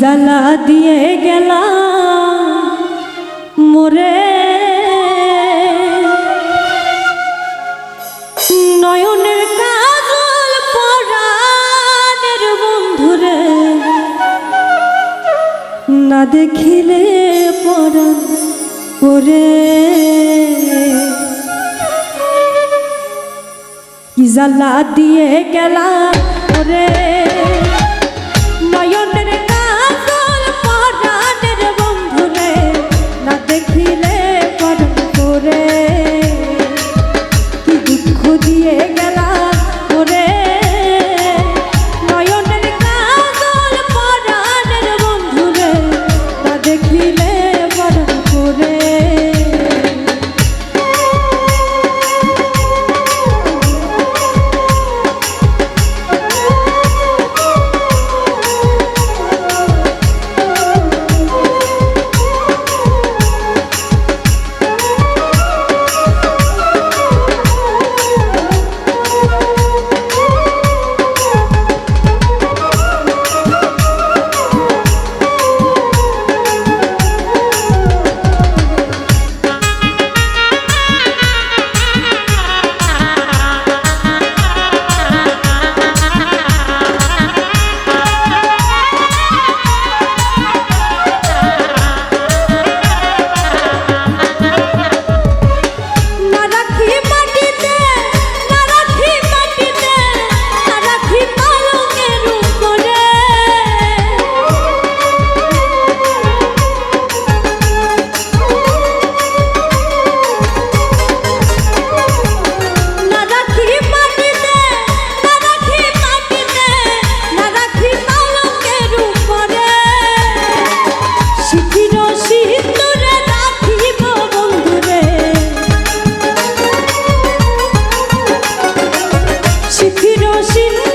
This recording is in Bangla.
জ্বালা দিয়ে গেলা মোরে। নয়নের কাজল পরাণের বন্ধুরে, না দেখিলে পরাণ ওরে। কি জ্বালা দিয়ে গেলা ওরে। পরাণ করে she knows.